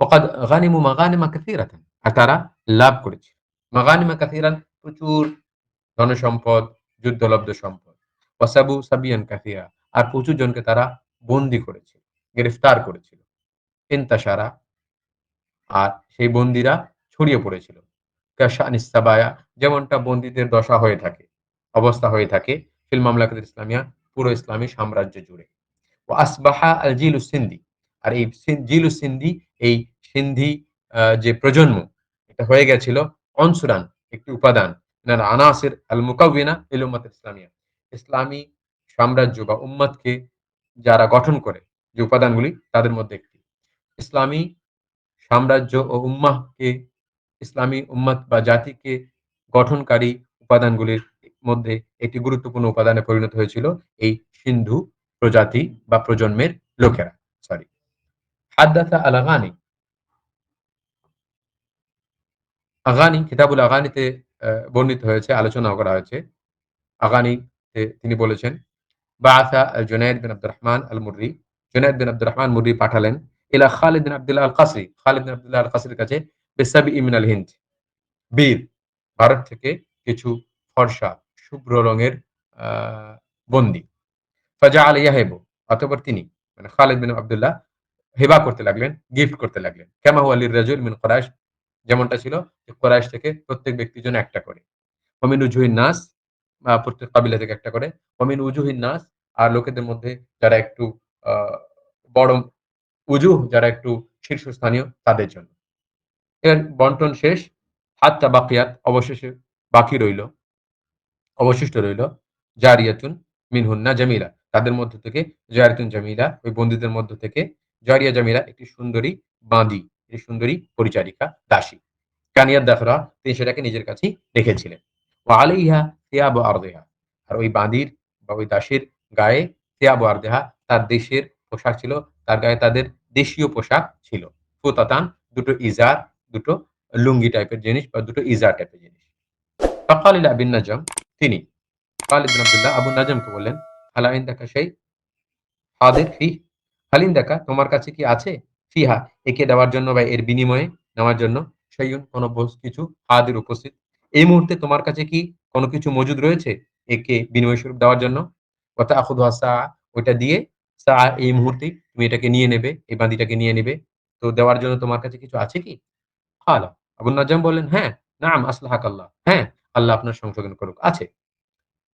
ওকাদ গানিমু মাগানিমা কাসীরাতান আর তারা লাভ করেছে মাগানিমা কাসীরান প্রচুর ধনসম্পদ, যুদ্ধলব্ধ সম্পদ. ওয়াসাবু সাবিয়ান কাসীরা আর প্রচুর জনকে তারা বন্দী করেছিল, গ্রেফতার করেছিল। ইন্তাশারা আর সেই বন্দিরা ছড়িয়ে পড়েছিল। কাশানিস্তাবায়া যেমনটা বন্দীদের দশা হয়ে থাকে, অবস্থা হয়ে থাকে ফিল মামলাকাত ইসলামিয়া, পুরো ইসলামী সাম্রাজ্য জুড়ে। ও আসবাহা আল জিলু সিন্ধি আর এই জিলু সিন্ধি, এই সিন্ধি যে প্রজন্ম, এটা হয়ে গেছিল অনসুরান, একটি উপাদান আনাসের আল মুকাবিনা ইলুম্মত ইসলামিয়া। ইসলামী সাম্রাজ্য বা উম্মতকে যারা গঠন করে, যে উপাদানগুলি, তাদের মধ্যে একটি। ইসলামী সাম্রাজ্য ও উম্মাহকে, ইসলামী উম্মত বা জাতিকে গঠনকারী উপাদানগুলির মধ্যে একটি গুরুত্বপূর্ণ উপাদানে পরিণত হয়েছিল এই সিন্ধু প্রজাতি বা প্রজন্মের লোকেরা সরি হাদ্দাথা আল আগানি আগানি কিতাবুল আগানিতে বর্ণিত হয়েছে আলোচনা করা হয়েছে। আগানিতে তিনি বলেছেন বাআসা জুনাইদ বিন আব্দুর রহমান আল মুররি জুনাইদ বিন আব্দুর রহমান মুররি পাঠালেন, ইলা খালিদ বিন আব্দুল্লাহ আল কাসরি খালিদ বিন আব্দুল্লাহ আল কাসরির কাছে, বেসাবি ইমিন আল হিন্দ। বীর, ভারত থেকে কিছু ফর্সা, শুভ্র রঙের বন্দি। ফাজা আল ইয়াহেব অতপর তিনি মানে খালিদ বিন আবদুল্লাহ হেবা করতে লাগলেন গিফট করতে লাগলেন। কেমাহু আলীর রাজুল মিন কোরআশ যেমনটা ছিল কোরআশ থেকে প্রত্যেক ব্যক্তির জন্য একটা করে। অমিন উজুহিন নাস প্রত্যেক কাবিলা থেকে একটা করে। অমিন উজুহিন নাস, আর লোকেদের মধ্যে যারা একটু বড় উজুহ যারা একটু শীর্ষস্থানীয়, তাদের জন্য। এর বন্টন শেষ, হাত্তা বাকিয়াত অবশেষে বাকি রইল। অবশিষ্ট রইল, জারিয়াতুন মিনহুন্না জামিলা। তাদের মধ্য থেকে, জারিয়াতুন জামিলা, ওই বন্দীদের মধ্য থেকে জারিয়া জামিলা, একটি সুন্দরী বাঁদি, একটি সুন্দরী পরিচারিকা দাসী। কানিয়ার দাফরা তিনি সেটাকে নিজের কাছেই রেখেছিলেন। ও আলিহা সিয়াব আরদেহা। আর ওই বাঁদির বা ওই দাসের গায়ে সিয়াব আরদেহা তার দেশের পোশাক ছিল, তার গায়ে তাদের দেশীয় পোশাক ছিল। ফুতাতান, দুটো ইজার, দুটো লুঙ্গি টাইপের জিনিস বা দুটো ইজার টাইপের জিনিস। ফকালিল আবিন নাজম, তিনি খালিদ আবু নাজমকে বললেন হালাইন দেখা সেই হাদের ফি হালিন দেখা, তোমার কাছে কি আছে? ফিহা, একে দেওয়ার জন্য বা এর বিনিময়ে নেওয়ার জন্য। সেই কোনো কিছু হাদের উপস্থিত। এই মুহূর্তে তোমার কাছে কি কোনো কিছু মজুদ রয়েছে? একে বিনিময় স্বরূপ দেওয়ার জন্য। কথা আখুদ সা ওইটা দিয়ে সা, এই মুহূর্তে তুমি এটাকে নিয়ে নেবে, এই বাঁধিটাকে নিয়ে নেবে। তো দেওয়ার জন্য তোমার কাছে কিছু আছে কি? খালা, আবু নাজাম বললেন হ্যাঁ নাম আসলাহাক আল্লাহ হ্যাঁ আল্লাহ আপনার সংশোধন করুক। আছে।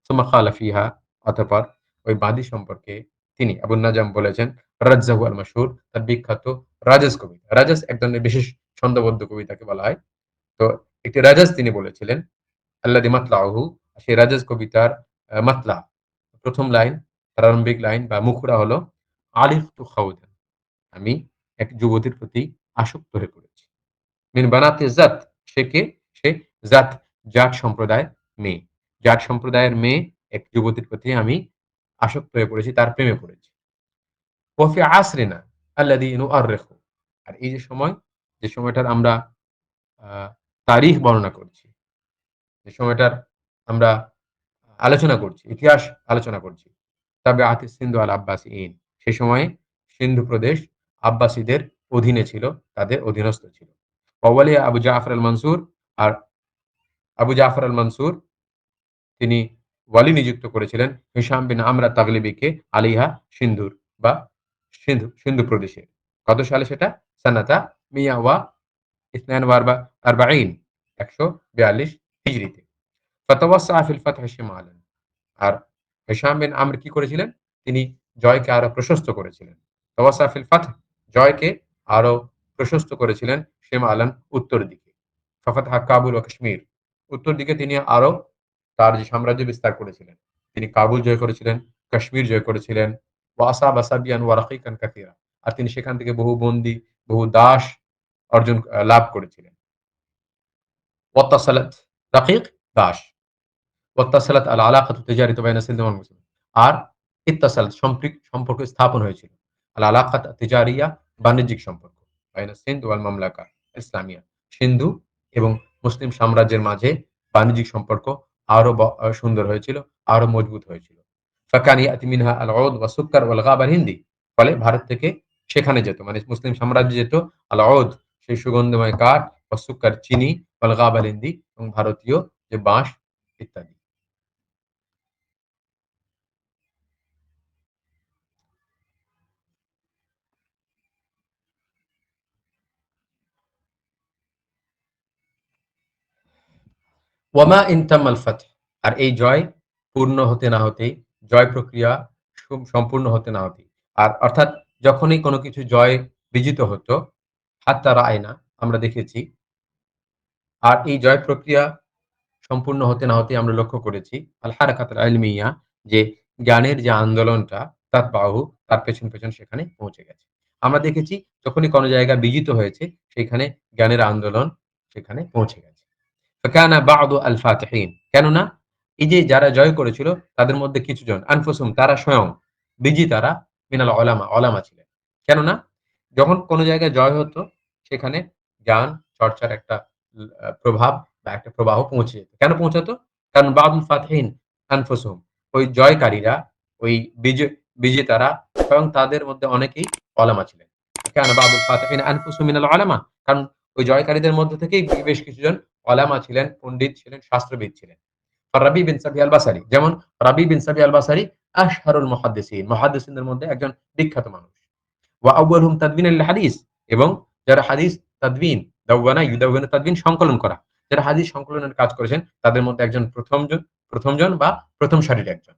সুমা খালা ফিহা, অতপর ওই বাদী সম্পর্কে তিনি আবু নাজাম বলেছেন, রাজ্জাহু আল মাসুর তার বিখ্যাত রাজাস কবিতা। রাজাস এক ধরনের বিশেষ ছন্দবদ্ধ কবিতাকে বলা হয়। তো একটি রাজাস তিনি বলেছিলেন আল্লাহ মাতলাহু সেই রাজাস কবিতার মাতলা, প্রথম লাইন, প্রারম্ভিক লাইন বা মুখরা হলো আলিফ তু খাউদান, আমি এক যুবতীর প্রতি আসক্ত হয়ে পড়েছি। মিন বানাতে জাত, সে কে? সে জাত জাট সম্প্রদায়ের মেয়ে। জাট সম্প্রদায়ের মেয়ে, এক যুবতীর প্রতি আমি আসক্ত হয়ে পড়েছি, তার প্রেমে পড়েছি। ওফি আসরিনা আল্লাদি ইনু আর আর এই যে সময়, যে সময়টার আমরা তারিখ বর্ণনা করছি, যে সময়টার আমরা আলোচনা করছি, ইতিহাস আলোচনা করছি তবে আতি সিন্ধু আল আব্বাস ইন সে সময়ে সিন্ধু প্রদেশ আব্বাসীদের অধীনে ছিল, তাদের অধীনস্থ ছিল। অবলে আবু জাফর আল মনসুর আর আবু জাফর আল মনসুর তিনি ওয়ালি নিযুক্ত করেছিলেন হিসাম বিন আমরা তাগলিবিকে আলিহা সিন্ধুর বা সিন্ধু সিন্ধু প্রদেশে। কত সালে সেটা? সানাতা মিয়া ওয়া ইসনান ওয়ারবা আরবাইন একশো বিয়াল্লিশ হিজড়িতে ফতওয়াসা ফিল ফাতহ শিমালান। আর হিসাম বিন আমর কি করেছিলেন? তিনি জয়কে আরও প্রশস্ত করেছিলেন। তওয়াসা ফিল ফাতহ জয়কে আরও প্রশস্ত করেছিলেন শেম আলম উত্তর দিকে। ফফাত কাবুল ও কাশ্মীর। উত্তর দিকে তিনি আরও তার যে সাম্রাজ্য বিস্তার করেছিলেন। তিনি কাবুল জয় করেছিলেন, কাশ্মীর জয় করেছিলেন ওয়াসা বাসাবিয়ান ওয়ারাকিকান কাতিরা আর তিনি সেখান থেকে বহু বন্দী, বহু দাস অর্জন, লাভ করেছিলেন। আর সম্পর্ক স্থাপন হয়েছিল। বাণিজ্যিক সম্পর্ক সিন্ধু মামলাকা ইসলামিয়া। সিন্ধু এবং মুসলিম সাম্রাজ্যের মাঝে বাণিজ্যিক সম্পর্ক আরও সুন্দর হয়েছিল, আরও মজবুত হয়েছিল। ফাকানি আতিমিনহা আল ওদ ওয়া সুক্কার ওয়াল হিন্দি ফলে ভারত থেকে সেখানে যেত মানে মুসলিম সাম্রাজ্য যেত আল অদ সেই সুগন্ধময় কাঠ বা চিনি চিনি অলগাবালিন্দি এবং ভারতীয় যে বাঁশ ইত্যাদি। ওয়ামা ইনতামাল ফাত আর এই জয় পূর্ণ হতে না হতেই জয় প্রক্রিয়া সম্পূর্ণ হতে না হতেই আর অর্থাৎ যখনই কোনো কিছু জয় বিজিত হতো হাত্তারা আয়না আমরা দেখেছি, আর এই জয় প্রক্রিয়া সম্পূর্ণ হতে না হতে আমরা লক্ষ্য করেছি, আল হারাকাত আলমিয়া, যে জ্ঞানের যে আন্দোলনটা, তার বাহু তার পেছন পেছন সেখানে পৌঁছে গেছে। আমরা দেখেছি যখনই কোনো জায়গা বিজিত হয়েছে সেখানে জ্ঞানের আন্দোলন সেখানে পৌঁছে গেছে। কেননা, এই যে যারা জয় করেছিল, তাদের মধ্যে কিছুজন, আনফুসুম, তারা স্বয়ং বিজিতারা মিনাল অলামা অলামা ছিলেন। কেননা, যখন কোনো জায়গায় জয় হতো, সেখানে জ্ঞান চর্চার একটা প্রভাব বা একটা প্রবাহ পৌঁছে যেত। কেন পৌঁছাতো? কারণ বাবুল ফাতহিন, আনফুসুম, ওই জয়কারীরা, ওই বিজয় বিজেতারা স্বয়ং তাদের মধ্যে অনেকেই অলামা ছিলেন। কেন বাবুল ফাতহিন, আনফুসুম, মিনাল অলামা কারণ ওই জয়কারীদের মধ্যে থেকেই বেশ কিছুজন অলামা ছিলেন, পণ্ডিত ছিলেন, শাস্ত্রবিদ ছিলেন। রাবি বিন সাবি আল বাসারি যেমন রাবি বিন সাবি আল বাসারি আশহারুল মুহাদ্দিসিন। মুহাদ্দিসিনদের মধ্যে একজন বিখ্যাত মানুষ। ওয়া আউয়ালহুম তাদবিন আল হাদিস এবং যারা হাদিস তাদবিন, দাওয়ানা তাদবিন সংকলন করা, যারা হাদিস সংকলনের কাজ করেছেন, তাদের মধ্যে একজন প্রথমজন প্রথমজন বা প্রথম সারির একজন।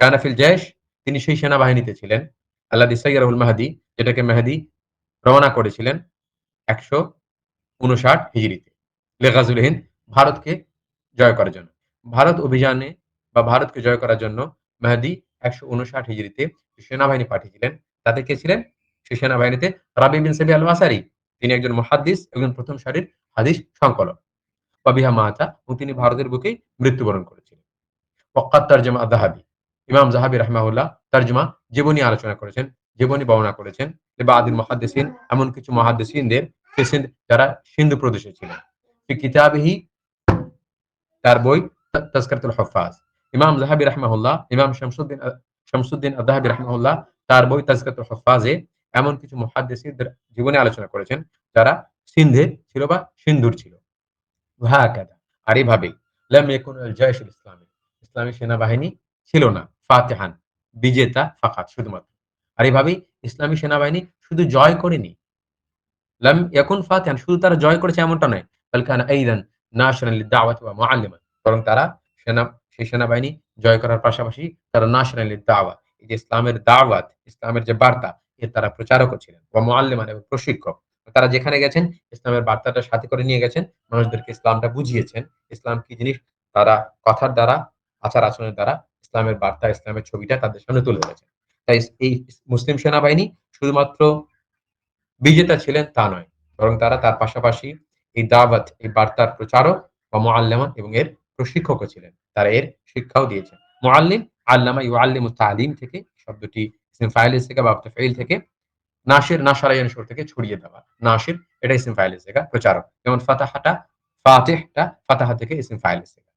কানাফিল জয়েশ তিনি সেই সেনাবাহিনীতে ছিলেন। আল্লাহ ইসাইয়ারুল মাহাদি, যেটাকে মেহাদি রওনা করেছিলেন একশো উনষাট হিজড়িতে। লেগাজুল হিন্দ ভারতকে জয় করার জন্য। ভারত অভিযানে বা ভারতকে জয় করার জন্য মেহাদি একশো উনষাট হিজড়িতে সেনাবাহিনী পাঠিয়েছিলেন, তাতে কে ছিলেন? সেই সেনাবাহিনীতে রাবি বিন সাবি আল আসারি তিনি একজন মহাদ্দিস, একজন প্রথম সারির হাদিস সংকলক। বাবিহা মাতা, এবং তিনি ভারতের বুকে মৃত্যুবরণ করেছিলেন। ওকাত তারজমা দাহাবি ইমাম জাহাবি রহমাউল্লাহ তারজমা জীবনী আলোচনা করেছেন, জীবনী বর্ণনা করেছেন। বা আদিল মহাদ্দেসিন, এমন কিছু মহাদ্দেসিনদের যারা সিন্ধু প্রদেশে ছিলেন। কিতাবিহি, তার বই তাজকারতুল হফাজ ইমাম জাহাবি রহমাউল্লাহ ইমাম শামসুদ্দিন শামসুদ্দিন আদাহাবি রহমাউল্লাহ তার বই তাজকাতুল হফাজে এমন কিছু মহাদ্দেসিনদের জীবনে আলোচনা করেছেন, যারা সিন্ধে ছিল বা সিন্ধুর ছিল। আর এইভাবে জয়সুল ইসলামী ইসলামী সেনাবাহিনী ছিল না, ফাতেহান, বিজেতা ফাকাত শুধুমাত্র। আর এইভাবেই ইসলামী সেনাবাহিনী শুধু জয় করেনি লাম ইয়াকুন ফাতেহান শুধু তারা জয় করেছে এমনটা নয়। বালকান আইদান নাশরান লিদাওয়াত ওয়া মুআল্লিমান বরং তারা সেনা, সেই সেনাবাহিনী জয় করার পাশাপাশি তারা নাশরান লিদাওয়াত এই যে ইসলামের দাওয়াত, ইসলামের যে বার্তা, এর তারা প্রচারকও ছিলেন ওয়া মুআল্লিমান এবং প্রশিক্ষক। তারা যেখানে গেছেন, ইসলামের বার্তাটা সাথে করে নিয়ে গেছেন, মানুষদেরকে ইসলামটা বুঝিয়েছেন। ইসলাম কি জিনিস? তারা কথার দ্বারা, আচার আচরণের দ্বারা ইসলামের বার্তা, ইসলামের ছবিটা তাদের সামনে তুলে ধরেছেন। তাই এই মুসলিম সেনাবাহিনী শুধুমাত্র বিজেতা ছিলেন তা নয়, বরং তারা তার পাশাপাশি এই দাওয়াত, এই বার্তার প্রচারক বা মোয়াল্লেমান এবং এর প্রশিক্ষকও ছিলেন। তারা এর শিক্ষাও দিয়েছেন। মোয়াল্লিম আল্লামা ইউ আল্লিম তালিম থেকে শব্দটি ফাইল থেকে বা ফাইল থেকে, নাসির নাসারায়ন সুর থেকে ছড়িয়ে দেওয়া। নাসির, এটা ইসিম ফাইল থেকে প্রচারক। যেমন ফাতাহাটা, ফাতেহটা, ফাতাহা থেকে ইসিম ফাইল থেকে